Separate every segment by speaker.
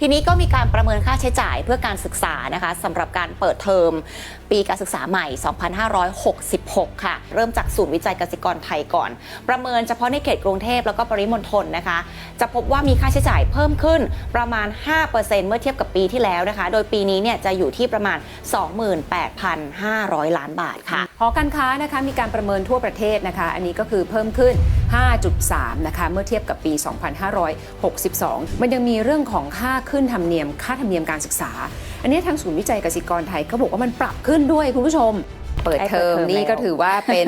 Speaker 1: ทีนี้ก็มีการประเมินค่าใช้จ่ายเพื่อการศึกษานะคะสำหรับการเปิดเทอมปีการศึกษาใหม่ 2566 ค่ะ เริ่มจากศูนย์วิจัยเกษตรกรไทยก่อน ประเมินเฉพาะในเขตกรุงเทพแล้วก็ปริมณฑลนะคะ จะพบว่ามีค่าใช้จ่ายเพิ่มขึ้นประมาณ 5%เมื่อเทียบกับปีที่แล้วนะคะ โดยปีนี้เนี่ยจะอยู่ที่ประมาณ 28,500 ล้านบาทค่ะ
Speaker 2: หอการค้านะคะมีการประเมินทั่วประเทศนะคะ อันนี้ก็คือเพิ่มขึ้น5.3 นะคะเมื่อเทียบกับปี 2562 มันยังมีเรื่องของค่าขึ้นธรรมเนียม ค่าธรรมเนียมการศึกษา อันนี้ทางศูนย์วิจัยกสิกรไทยเขาบอกว่ามันปรับขึ้นด้วยคุณผู้ชม เปิดเทอม
Speaker 1: ได้เปิดเทอม
Speaker 2: นี่ก็
Speaker 1: แล้ว
Speaker 2: ถือว่าเป็น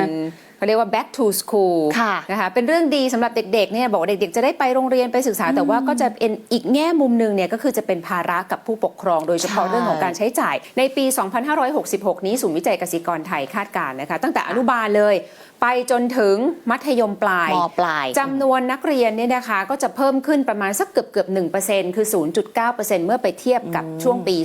Speaker 2: เขาเรียกว่า back to school
Speaker 1: ค่ะ
Speaker 2: นะคะเป็นเรื่องดีสำหรับเด็กๆเนี่ยบอกว่าเด็กๆ จะได้ไปโรงเรียนไปศึกษา แต่ว่าก็จะเป็นอีกแง่มุมหนึ่งเนี่ยก็คือจะเป็นภาระกับผู้ปกครอง โดยเฉพาะ
Speaker 1: ใช่
Speaker 2: เรื่องของการใช้จ่าย ในปี 2566 นี้ศูนย์วิจัยกสิกรไทยคาดการณ์นะคะตั้งแต่อนุบาลเลย ไปจนถึงมัธยมปลาย
Speaker 1: มปลาย
Speaker 2: จำนวนนักเรียนเนี่ยนะคะก็จะเพิ่มขึ้นประมาณสักเกือบเกือบ1%คือ 0.9%เมื่อไปเทียบกับช่วงปี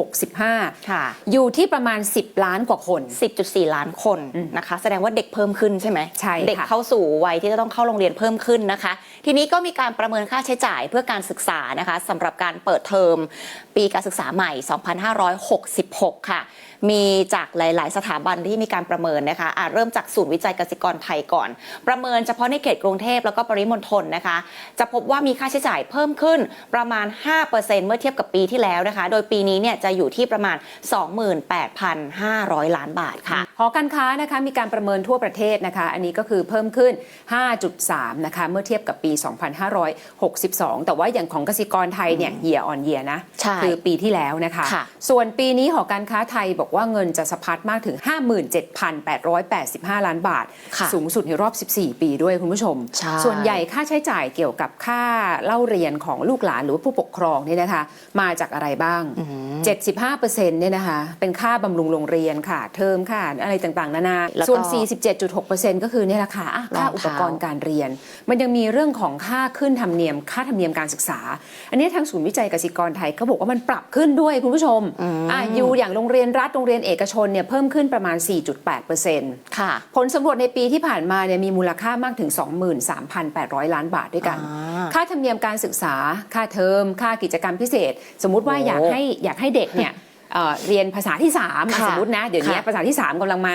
Speaker 2: 2565
Speaker 1: ค่ะ
Speaker 2: อยู่ที่ประมาณ 10 ล้านกว่าคน
Speaker 1: 10.4 ล้านคนนะคะ แสดงว่าเด็กเพิ่มขึ้นใช่ไหม
Speaker 2: ใช่ค่ะ
Speaker 1: เด็กเข้าสู่วัยที่จะต้องเข้าโรงเรียนเพิ่มขึ้นนะคะ ทีนี้ก็มีการประเมินค่าใช้จ่ายเพื่อการศึกษานะคะสำหรับการเปิดเทอมปีการศึกษาใหม่ 2566 ค่ะ มีจากหลาย ๆ สถาบันที่มีการประเมินนะคะอะเริ่มจากศูนย์วิจัยเกษตรกรไทยก่อน ประเมินเฉพาะในเขตกรุงเทพแล้วก็ปริมณฑลนะคะ จะพบว่ามีค่าใช้จ่ายเพิ่มขึ้นประมาณ 5%เมื่อเทียบกับปีที่แล้วนะคะ โดยปีนี้เนี่ยจะอยู่ที่ประมาณ 28,500 ล้านบาทค่ะ
Speaker 2: หอการค้านะคะมีการประเมินทั่วประเทศนะคะ อันนี้ก็คือเพิ่มขึ้น 5.3 นะคะ เมื่อเทียบกับปี 2562 แต่ว่าอย่างของกสิกรไทยเนี่ยเยียออนเยียนะ
Speaker 1: ใช่
Speaker 2: คือปีที่แล้วนะคะ
Speaker 1: ค่ะ
Speaker 2: ส่วนปีนี้หอการค้าไทยบอกว่าเงินจะสะพัดมากถึง 57,885 ล้านบาท
Speaker 1: ค่ะ
Speaker 2: สูงสุดในรอบ 14 ปีด้วยคุณผู้ชม
Speaker 1: ใช่
Speaker 2: ส่วนใหญ่ค่าใช้จ่ายเกี่ยวกับค่าเล่าเรียนของลูกหลานหรือว่าผู้ปกครองเนี่ยนะคะ มาจากอะไรบ้าง 75%เนี่ยนะคะ เป็นค่าบำรุงโรงเรียนค่ะ เทอมค่ะ อะไรต่างๆ นานา
Speaker 1: แล้วก็
Speaker 2: ส่วน 47.6%ก็คือเนี่ยแหละค่ะอะค่าร
Speaker 1: อง
Speaker 2: อุ
Speaker 1: เท้า
Speaker 2: ปกรณ์การเรียน มันยังมีเรื่องของค่าขึ้นธรรมเนียม ค่าธรรมเนียมการศึกษา อันนี้ทางศูนย์วิจัยกสิกรไทยเขาบอกว่ามันปรับขึ้นด้วยคุณผู้ชมอะอยู่อย่างโรงเรียนรัฐโรงเรียนเอกชนเนี่ยเพิ่มขึ้นประมาณ 4.8%
Speaker 1: ค่ะ
Speaker 2: ผลสำรวจในปีที่ผ่านมาเนี่ยมีมูลค่ามากถึง 23,800 ล้านบาทด้วยกัน
Speaker 1: อ่า
Speaker 2: ค่าธรรมเนียมการศึกษา ค่าเทอม ค่ากิจกรรมพิเศษ สมมุติว่า
Speaker 1: โอ้
Speaker 2: อยากให้อยากให้เด็กเนี่ยเอ่อเรียนภาษาที่3าม
Speaker 1: ค่ะ
Speaker 2: สมมตินะ เดี๋ยวนี้
Speaker 1: ค่ะ
Speaker 2: ภาษาที่ 3กำลังมา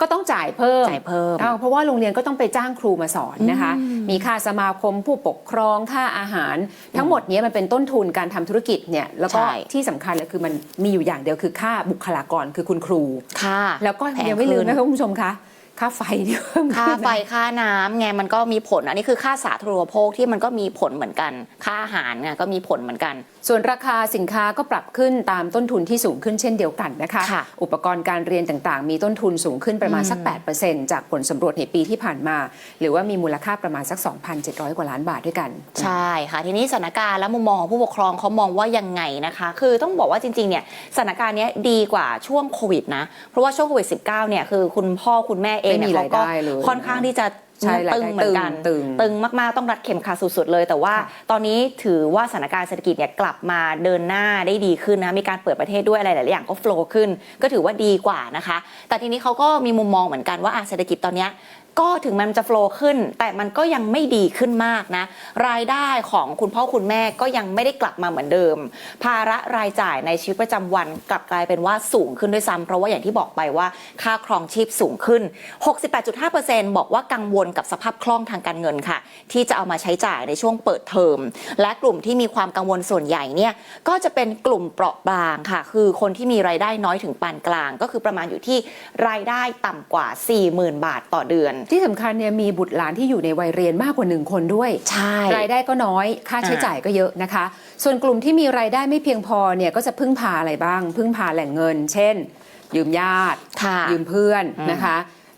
Speaker 2: ก็ต้องจ่ายเพิ่ม
Speaker 1: จ่ายเพิ่ม
Speaker 2: อ้าวเพราะว่าโรงเรียนก็ต้องไปจ้างครูมาสอนนะคะ มีค่าสมาคมผู้ปกครองค่าอาหาร ทั้งหมดเนี้ยมันเป็นต้นทุนการทำธุรกิจเนี่ยแล้วก็
Speaker 1: ใช่
Speaker 2: ที่สำคัญเลยคือมันมีอยู่อย่างเดียวคือค่าบุคลากรคือคุณครู
Speaker 1: ค่ะ
Speaker 2: แล้วก็
Speaker 1: แพง
Speaker 2: ยังไม่ลืม
Speaker 1: ขึ้น
Speaker 2: นะคะคุณผู้ชมคะ ค่าไฟเนี่ยเพิ่ม
Speaker 1: ค่า
Speaker 2: ขึ้นนะ
Speaker 1: ไฟค่าน้ำไงมันก็มีผลอันนี้คือค่าสาธารณูปโภคที่มันก็มีผลเหมือนกัน ค่าอาหารไงก็มีผลเหมือนกัน
Speaker 2: ส่วนราคาสินค้าก็ปรับขึ้นตามต้นทุนที่สูงขึ้นเช่นเดียวกันนะคะ
Speaker 1: ค่ะ
Speaker 2: อุปกรณ์การเรียนต่างๆ มีต้นทุนสูงขึ้นประมาณสัก 8%จากผลสำรวจในปีที่ผ่านมา หรือว่ามีมูลค่าประมาณสัก 2,700 กว่าล้านบาทด้วยกัน
Speaker 1: ใช่ค่ะ ทีนี้สถานการณ์และมุมมองของผู้ปกครองเขามองว่ายังไงนะคะ คือต้องบอกว่าจริงๆเนี่ยสถานการณ์เนี้ยดีกว่าช่วงโควิดนะเพราะว่าช่วงโควิด -19 เนี่ยคือคุณพ่อคุณแม่เองเนี่ย
Speaker 2: ไม่มี
Speaker 1: เขาก็
Speaker 2: รายได้เลย
Speaker 1: ค่อนข้างที่จะ
Speaker 2: ใช่รายได้
Speaker 1: ตึงเหมือนกัน
Speaker 2: ตึง
Speaker 1: ตึงมากๆต้องรัดเข็มขัดสุดๆเลย แต่ว่า
Speaker 2: ค่ะ
Speaker 1: ตอนนี้ถือว่าสถานการณ์เศรษฐกิจเนี่ยกลับมาเดินหน้าได้ดีขึ้นนะมีการเปิดประเทศด้วยอะไรหลายๆอย่างก็โฟล์ขึ้น ก็ถือว่าดีกว่านะคะ แต่ทีนี้เขาก็มีมุมมองเหมือนกันว่าอะเศรษฐกิจตอนเนี้ย ก็ถึงมันจะโฟล์ขึ้น แต่มันก็ยังไม่ดีขึ้นมากนะ รายได้ของคุณพ่อคุณแม่ก็ยังไม่ได้กลับมาเหมือนเดิม ภาระรายจ่ายในชีวิตประจำวันกลับกลายเป็นว่าสูงขึ้นด้วยซ้ำเพราะว่าอย่างที่บอกไปว่าค่าครองชีพสูงขึ้น 68.5%บอกว่ากังวลกับสภาพคล่องทางการเงินค่ะ ที่จะเอามาใช้จ่ายในช่วงเปิดเทอมและกลุ่มที่มีความกังวลส่วนใหญ่เนี่ยก็จะเป็นกลุ่มเปราะบางค่ะ คือคนที่มีรายได้น้อยถึงปานกลาง ก็คือประมาณอยู่ที่รายได้ต่ำกว่า 40,000 บาทต่อเดือน
Speaker 2: ที่สำคัญเนี่ยมีบุตรหลานที่อยู่ในวัยเรียนมากกว่าหนึ่งคนด้วย
Speaker 1: ใช่
Speaker 2: รายได้ก็น้อย ค่าใช้
Speaker 1: อ่า
Speaker 2: จ่ายก็เยอะนะคะ ส่วนกลุ่มที่มีรายได้ไม่เพียงพอเนี่ยก็จะพึ่งพาอะไรบ้าง พึ่งพาแหล่งเงิน เช่น ยืมญาติ
Speaker 1: ค่ะ
Speaker 2: ยืมเพื่อนนะคะ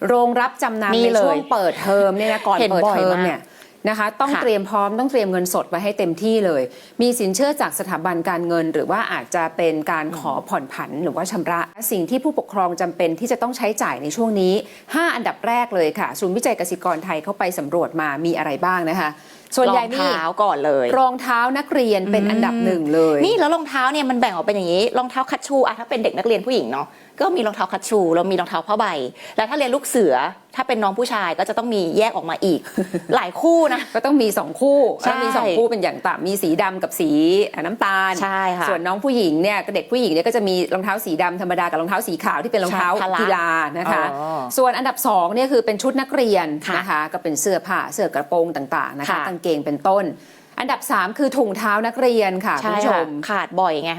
Speaker 2: โรงรับจำนำ
Speaker 1: นี่
Speaker 2: ใน
Speaker 1: เลย
Speaker 2: ช่วงเปิดเทอมเนี่ยนะก่อน
Speaker 1: เห็น
Speaker 2: เปิด
Speaker 1: บ่อย
Speaker 2: เทอม
Speaker 1: มาก
Speaker 2: เนี่ย นะคะ ต้อง
Speaker 1: ค่ะ
Speaker 2: เตรียมพร้อมต้องเตรียมเงินสดไว้ให้เต็มที่เลย มีสินเชื่อจากสถาบันการเงิน หรือว่าอาจจะเป็นการขอผ่อนผันหรือว่าชำระ สิ่งที่ผู้ปกครองจำเป็นที่จะต้องใช้จ่ายในช่วงนี้ 5 อันดับแรกเลยค่ะศูนย์วิจัยกสิกรไทยเข้าไปสำรวจมามีอะไรบ้างนะคะส่วนใหญ่
Speaker 1: รอง
Speaker 2: มี
Speaker 1: เท้าก่อนเลย
Speaker 2: รองเท้านักเรียนเป็นอันดับหนึ่งเลย
Speaker 1: นี่แล้วรองเท้าเนี่ยมันแบ่งออกเป็นอย่างนี้รองเท้าคัชชูอะถ้าเป็นเด็กนักเรียนผู้หญิงเนาะ ก็มีรองเท้าคัชชูแล้วมีรองเท้าผ้าใบ แล้วถ้าเรียนลูกเสือถ้าเป็นน้องผู้ชายก็จะต้องมีแยกออกมาอีก หลายคู่นะ
Speaker 2: ก็ต้องมี 2 คู่
Speaker 1: ใช่
Speaker 2: แล้วมีสองคู่เป็นอย่างต่ำมีสีดำกับสีน้ำตาล
Speaker 1: ใช่ค่ะ
Speaker 2: ส่วนน้องผู้หญิงเนี่ยเด็กผู้หญิงเนี่ยก็จะมีรองเท้าสีดำธรรมดากับรองเท้าสีขาวที่เป็นรองเท้า
Speaker 1: ใช่พละ
Speaker 2: กีฬานะคะ
Speaker 1: อ๋อ
Speaker 2: ส่วนอันดับ2เนี่ยคือเป็นชุดนักเรียน
Speaker 1: ค่ะ
Speaker 2: นะคะก็เป็นเสื้อผ้าเสื้อกระโปรงต่างๆนะคะ
Speaker 1: ค่ะ
Speaker 2: กางเกงเป็นต้น อันดับ 3 คือถุงเท้านักเรียนค่ะคุณ
Speaker 1: ใช่
Speaker 2: ผู้ช
Speaker 1: ค่ะ
Speaker 2: ม
Speaker 1: ขาดบ่อยไง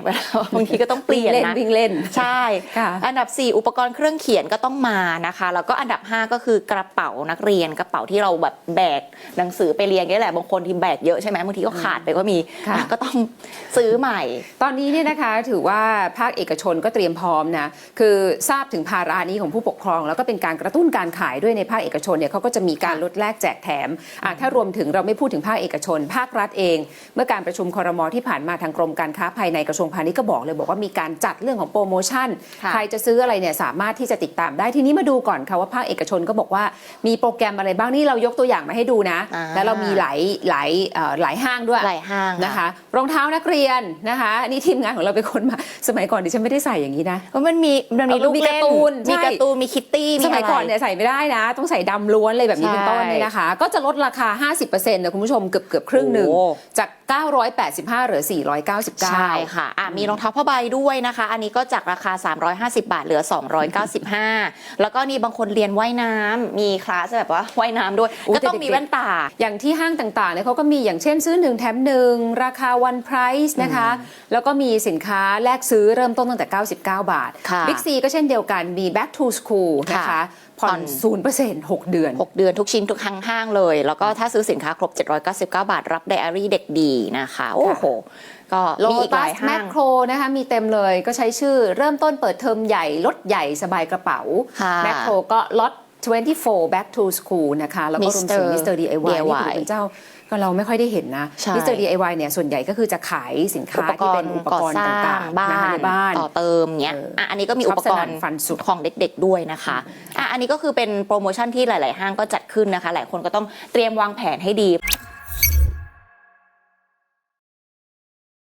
Speaker 1: บางทีก็ต้องเปลี่ยน
Speaker 2: เล่น
Speaker 1: นะ
Speaker 2: วิ่งเล่น
Speaker 1: ใช่
Speaker 2: ค่ะ
Speaker 1: อันดับ 4 อุปกรณ์เครื่องเขียนก็ต้องมานะคะ แล้วก็อันดับ 5 ก็คือกระเป๋านักเรียนกระเป๋าที่เราแบบแบกหนังสือไปเรียนนี่แหละบางคนที่แบกเยอะใช่ไหมบางทีก็ขาดไปก็มี
Speaker 2: ค่ะ
Speaker 1: อะก็ต้องซื้อใหม่
Speaker 2: ตอนนี้เนี่ยนะคะถือว่าภาคเอกชนก็เตรียมพร้อมนะคือทราบถึงภาระนี้ของผู้ปกครอง แล้วก็เป็นการกระตุ้นการขายด้วยในภาคเอกชนเนี่ยเขาก็จะมีการลดแลกแจกแถมอะถ้ารวมถึงเราไม่พูดถึงภาคเอกชน ภาครัฐเอง เมื่อการประชุมครมที่ผ่านมาทางกรมการค้าภายในกระทรวงพาณิชย์ก็บอกเลยบอกว่ามีการจัดเรื่องของโปรโมชั่น
Speaker 1: ค่ะ
Speaker 2: ใครจะซื้ออะไรเนี่ยสามารถที่จะติดตามได้ทีนี้มาดูก่อนค่ะว่าภาคเอกชนก็บอกว่ามีโปรแกรมอะไรบ้างนี่เรายกตัวอย่างมาให้ดูนะ
Speaker 1: อ่า
Speaker 2: แล้วเรามีหลายหลายเอ่อหลายห้างด้วย
Speaker 1: หลายห้าง
Speaker 2: นะคะ รองเท้านักเรียนนะคะอันนี่ทีมงานของเราไปคนมาสมัยก่อนดิฉันไม่ได้ใส่อย่างนี้นะ
Speaker 1: ก็มันมีมันมี
Speaker 2: เออ
Speaker 1: ลูก
Speaker 2: มี
Speaker 1: เล่
Speaker 2: การ์ตูน
Speaker 1: มี
Speaker 2: ใช่
Speaker 1: การ์ตูนมีคิตตี้มี
Speaker 2: สมัยก่อน
Speaker 1: อะไร
Speaker 2: เนี่ยใส่ไม่ได้นะ ต้องใส่ดำล้วนเลยแบบนี้
Speaker 1: ใช่
Speaker 2: เป็นต้นเนี่ยนะคะ ก็จะลดราคา 50%นะคุณผู้ชมเกือบเกือบครึ่งหนึ่ง
Speaker 1: โอ้
Speaker 2: จาก 985 เหลือ 499
Speaker 1: ใช่ค่ะอะ มีรองเท้าผ้าใบด้วยนะคะ อันนี้ก็จากราคา 350 บาทเหลือ 295 แล้วก็นี่บางคนเรียนว่ายน้ำมีคลาสแบบว่าว่ายน้ำด้วย
Speaker 2: อุ๊ย
Speaker 1: ก็ต้อง
Speaker 2: แต่เด็กๆ
Speaker 1: มีแว่นตา
Speaker 2: อย่างที่ห้างต่างๆเนี่ยเขาก็มีอย่างเช่นซื้อ1แถม1ราคา one price นะคะ แล้วก็มีสินค้าแลกซื้อเริ่มต้นตั้งแต่ 99 บาท
Speaker 1: ค่ะ
Speaker 2: บิ๊กซีก็เช่นเดียวกันมี back to school นะคะ
Speaker 1: ค่ะ
Speaker 2: ผ่อน
Speaker 1: ผ่อน
Speaker 2: 0% 6เดือน
Speaker 1: 6เดือนทุกชิ้นทุกครั้งห้างเลย แล้วก็ถ้าซื้อสินค้าครบ 799 บาท รับไดอารี่เด็กดีนะคะ โอ้โห ก็
Speaker 2: โล
Speaker 1: มีอีกห
Speaker 2: ตั
Speaker 1: ลา
Speaker 2: ส
Speaker 1: ย
Speaker 2: แม
Speaker 1: ห้า
Speaker 2: ค
Speaker 1: ง
Speaker 2: โครนะคะมีเต็มเลยก็ใช้ชื่อเริ่มต้นเปิดเทอมใหญ่ลดใหญ่สบายกระเป๋า
Speaker 1: ค่ะ
Speaker 2: แมคโครก็ลด24 back to school นะคะ แล้วก็รวมถึง
Speaker 1: Mr.
Speaker 2: Mr. DIY นี่
Speaker 1: DIY
Speaker 2: ถือเป็นเจ้าก็เราไม่ค่อยได้เห็นนะ
Speaker 1: ใช่
Speaker 2: Mr. DIY เนี่ยส่วนใหญ่ก็คือจะขายสินค้า
Speaker 1: อุปก
Speaker 2: ที่
Speaker 1: ร
Speaker 2: เป็น
Speaker 1: ณ์
Speaker 2: อุป
Speaker 1: ก่อก
Speaker 2: รณ์
Speaker 1: สร้า
Speaker 2: ต่างงๆ
Speaker 1: บ้า
Speaker 2: นะคะ
Speaker 1: น
Speaker 2: ในบ้าน
Speaker 1: ต่อเติมเงี้ย
Speaker 2: เอออ่
Speaker 1: อะอันนี้ก็มี
Speaker 2: ช
Speaker 1: อุ
Speaker 2: อบ
Speaker 1: ปกร
Speaker 2: สนั่
Speaker 1: ณ์
Speaker 2: นฟันสุด
Speaker 1: ของเด็กๆด้วยนะคะอะอันนี้ก็คือเป็นโปรโมชั่นที่หลาย ๆ ห้างก็จัดขึ้นนะคะ หลายคนก็ต้องเตรียมวางแผนให้ดี